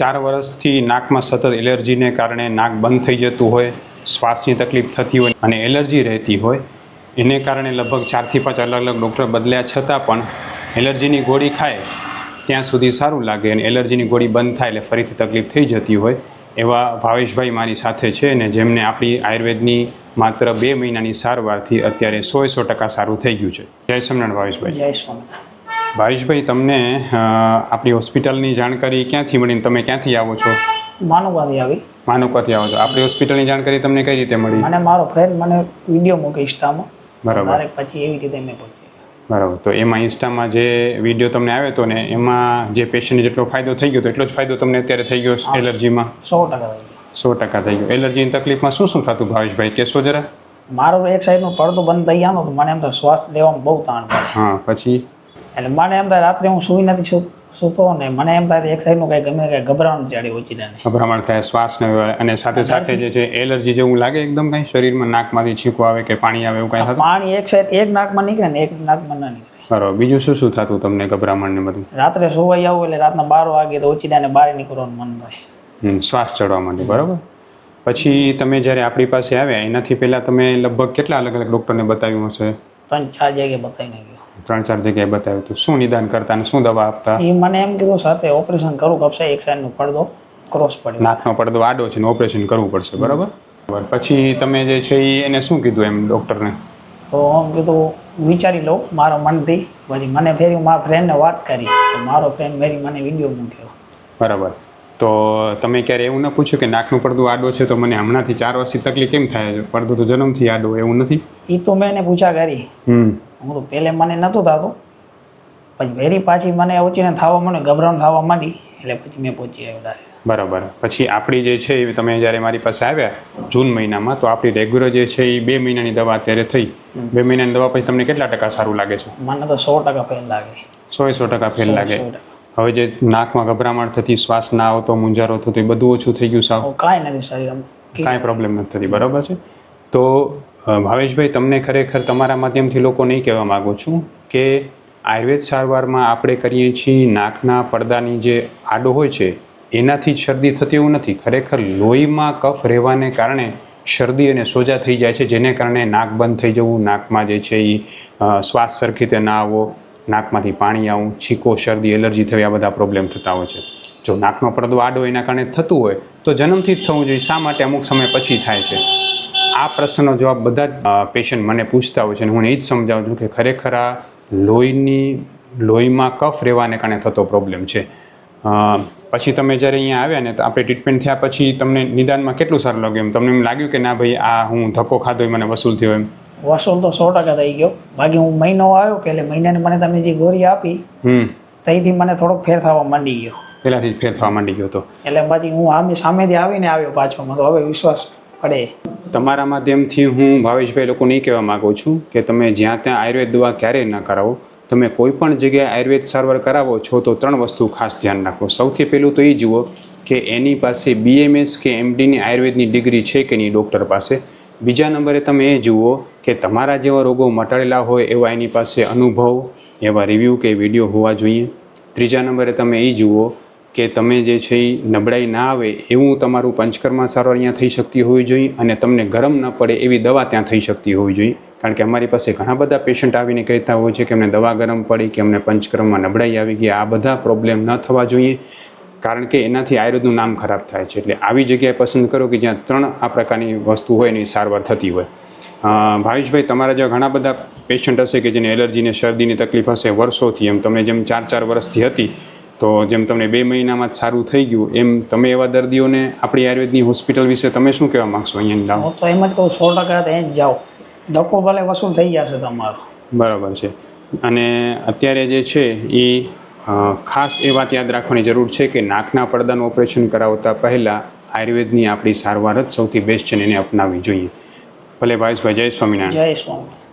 ચાર વર્ષથી નાકમાં સતત એલર્જીને કારણે નાક બંધ થઈ જતું હોય, શ્વાસની તકલીફ થતી હોય અને એલર્જી રહેતી હોય, એને કારણે લગભગ ચારથી પાંચ અલગ અલગ ડૉક્ટર બદલ્યા છતાં પણ એલર્જીની ગોળી ખાય ત્યાં સુધી સારું લાગે અને એલર્જીની ગોળી બંધ થાય એટલે ફરીથી તકલીફ થઈ જતી હોય, એવા ભાવેશભાઈ મારી સાથે છે અને જેમને આપણી આયુર્વેદની માત્ર બે મહિનાની સારવારથી અત્યારે સો સો ટકા સારું થઈ ગયું છે. જય સ્વામિનારાયણ ભાવેશભાઈ. જય સ્વામિનારાયણ. ભાવેશભાઈ તમને આપણી હોસ્પિટલની જાણકારી ક્યાંથી મળીને તમે ક્યાંથી આવો છો? માનુવાદી આવી. માનવકાથી આવો છો. આપણી હોસ્પિટલની જાણકારી તમને કઈ રીતે મળી? મને મારો ફ્રેન્ડ મને વીડિયો મૂકે ઇન્સ્ટામાં. બરાબર. પછી એવી રીતે મેં પહોંચી બરાબર. તો એમાં ઇન્સ્ટામાં જે વીડિયો તમને આવ્યો હતો ને એમાં જે પેશન્ટને જેટલો ફાયદો થઈ ગયો તો એટલો જ ફાયદો તમને અત્યારે થઈ ગયો એલર્જીમાં? સો ટકા સો ટકા થઈ ગયો. એલર્જીની તકલીફમાં શું શું થતું ભાવેશભાઈ? કહેશો જરા. મારો એક સાઈડનો પડદો બંધ થઈ ગયો મને એમ તો શ્વાસ લેવામાં બહુ તાણ પડે. હા પછી? એટલે મને એમ થાય રાત્રે હું સુઈ નથી છું સૂતો ને મને એમ થાય એક સાઈડનું કંઈ ગમે કંઈ ગભરાણ ચાડી ઓછી ને ગભરામણ થાય શ્વાસ ને અને સાથે સાથે જે છે એલર્જી જેવું લાગે એકદમ કંઈ શરીરમાં નાકમાંથી છીકો આવે કે પાણી આવે એવું કાંઈ પાણી એક સાઈડ એક નાકમાં નીકળે ને એક નાકમાં ના નીકળે. બરાબર. બીજું શું શું થતું તમને ગભરામણ ને બધું? રાત્રે સુવાઈ આવું એટલે રાતના બાર વાગે તો ઓછી ને બહાર નીકળવાનું મન થાય. શ્વાસ ચડવા માંડે બરાબર? પછી તમે જ્યારે આપણી પાસે આવ્યા એનાથી પહેલાં તમે લગભગ કેટલા અલગ અલગ ડૉક્ટરને બતાવ્યું હશે? ત્રણ ચાર જગ્યાએ બતાવીને ગયો. ત્રણ ચાર જગ્યાએ બતાવ્યું હતું. શું નિદાન કરતા અને શું દવા આપતા? એ મને એમ કીધું સાથે ઓપરેશન કરવું કપશે એક સાઈડનો પડદો ક્રોસ પડે નાકનો પડદો આડો છે ને ઓપરેશન કરવું પડશે બરાબર? પછી તમે જે છે એ એને શું કીધું એમ ડૉક્ટરને? તો હું કીધું વિચારી લઉં મારા મનથી. પછી મને ફેરી મારા ફ્રેન્ડને વાત કરી તો મારો ફ્રેન્ડ ફેરી મને વીડિયો મૂક્યો. બરાબર. તો તમે ક્યારે એવું ન પૂછ્યું કે નાકનું પડદું આડો છે તો મને હમણાંથી ચાર વર્ષથી તકલીફ કેમ થાય છે? પડદું તો જન્મથી આડો એવું નથી? એ તો મેં એને પૂછા કરી હમ. હું તો પહેલે મને નહોતું થતું. પછી વેરી પાછી મને ઓછીને થવા મને ગભરાણ થવા માંડી એટલે પછી મેં પહોંચી આવ્યો. બરાબર. પછી આપણી જે છે એ તમે જ્યારે મારી પાસે આવ્યા જૂન મહિનામાં તો આપણી રેગ્યુલર જે છે એ બે મહિનાની દવા અત્યારે થઈ. બે મહિનાની દવા પછી તમને કેટલા ટકા સારું લાગે છે? મને તો સો ટકા ફેલ લાગે. સો સો ટકા ફેલ લાગે. હવે જે નાકમાં ગભરામણ થતી શ્વાસ ના આવતો મુંજારો થતો એ બધું ઓછું થઈ ગયું સાવ. કાંઈ નથી શરીરમાં કાંઈ પ્રોબ્લેમ નથી થતી બરાબર છે? તો ભાવેશભાઈ તમને ખરેખર તમારા માધ્યમથી લોકો નહીં કહેવા માગું છું કે આયુર્વેદ સારવારમાં આપણે કરીએ છીએ નાકના પડદાની જે આડો હોય છે એનાથી જ શરદી થતી એવું નથી. ખરેખર લોહીમાં કફ રહેવાને કારણે શરદી અને સોજા થઈ જાય છે જેને કારણે નાક બંધ થઈ જવું નાકમાં જે છે એ શ્વાસ સરખી રીતે ના આવવો નાકમાંથી પાણી આવું, છીકો, શરદી, એલર્જી થવી, આ બધા પ્રોબ્લેમ થતા હોય છે. જો નાકનો પડદો આડો એના કારણે થતું હોય, તો જન્મથી જ થવું જોઈએ. શા માટે? અમુક સમય પછી થાય છે. આ પ્રશ્નનો જવાબ બધા જ પેશન્ટ મને પૂછતા હોય છે અને હું એ જ સમજાવું છું કે ખરેખર આ લોહીની, લોહીમાં કફ રહેવાને કારણે થતો પ્રોબ્લેમ છે. પછી તમે જ્યારે અહીંયા આવ્યા ને, તો આપણે ટ્રીટમેન્ટ થયા પછી તમને નિદાનમાં કેટલું સારું લાગ્યું? એમ તમને એમ લાગ્યું કે ના ભાઈ, આ હું ધક્કો ખાધો મને વસૂલ થયો એમ. વસૂલ તો સો ટકા થઈ ગયો. બાકી હું મહિનો આવ્યો પહેલે મહિનાની મને તમે જે ગોળી આપી ત્યાંથી મને થોડોક ફેર થવા માંડી ગયો. પહેલાંથી ફેર થવા માંડી ગયો હતો. એટલે પછી હું આમે સામેથી આવીને આવ્યો પાછો. મને હવે વિશ્વાસ પડે. તમારા માધ્યમથી હું ભાવેશભાઈ લોકોને એ કહેવા માગું છું કે તમે જ્યાં ત્યાં આયુર્વેદ દવા ક્યારેય ન કરાવો તમે કોઈ પણ જગ્યાએ આયુર્વેદ સારવાર કરાવો છો તો ત્રણ વસ્તુ ખાસ ધ્યાન રાખો. સૌથી પહેલું તો એ જુઓ કે એની પાસે બીએમએસ કે એમડીની આયુર્વેદની ડિગ્રી છે કે નહીં ડૉક્ટર પાસે? બીજા નંબરે તમે એ જુઓ કે તમારા જેવા રોગો મટાડેલા હોય એવા એની પાસે અનુભવ, એવા રિવ્યૂ કે વીડિયો હોવા જોઈએ. ત્રીજા નંબરે તમે એ જુઓ કે તમે જે છે એ નબળાઈ ના આવે એવું તમારું પંચકર્મા સારવાર અહીંયા થઈ શકતી હોવી જોઈએ અને તમને ગરમ ન પડે એવી દવા ત્યાં થઈ શકતી હોવી જોઈએ. કારણ કે અમારી પાસે ઘણા બધા પેશન્ટ આવીને કહેતા હોય છે કે અમને દવા ગરમ પડી, કે અમને પંચકર્મમાં નબળાઈ આવી ગઈ, આ બધા પ્રોબ્લેમ ન થવા જોઈએ. કારણ કે એનાથી આયુર્વેદનું નામ ખરાબ થાય છે. એટલે આવી જગ્યાએ પસંદ કરો કે જ્યાં ત્રણ આ પ્રકારની વસ્તુ હોય એની સારવાર થતી હોય. ભાવેશભાઈ તમારા જેવા ઘણા બધા પેશન્ટ હશે કે જેને એલર્જીને શરદીની તકલીફ હશે વર્ષોથી. એમ તમને જેમ ચાર ચાર વર્ષથી હતી તો જેમ તમને બે મહિનામાં જ સારું થઈ ગયું એમ તમે એવા દર્દીઓને આપણી આયુર્વેદની હોસ્પિટલ વિશે તમે શું કહેવા માગશો અહીંયા હું તો એમ જ કહું સો ટકા ત્યાં જ જાઓ. ધક્કો ભલે વસૂલ થઈ જશે તમારો. બરાબર છે. અને અત્યારે જે છે એ ખાસ એ વાત યાદ રાખવાની જરૂર છે કે નાકના પડદાનું ઓપરેશન કરાવતા પહેલાં આયુર્વેદની આપણી સારવાર જ સૌથી બેસ્ટ છે એને અપનાવવી જોઈએ. ભલે ભાવેશભાઈ, જય સ્વામિનારાયણ. જય સ્વામી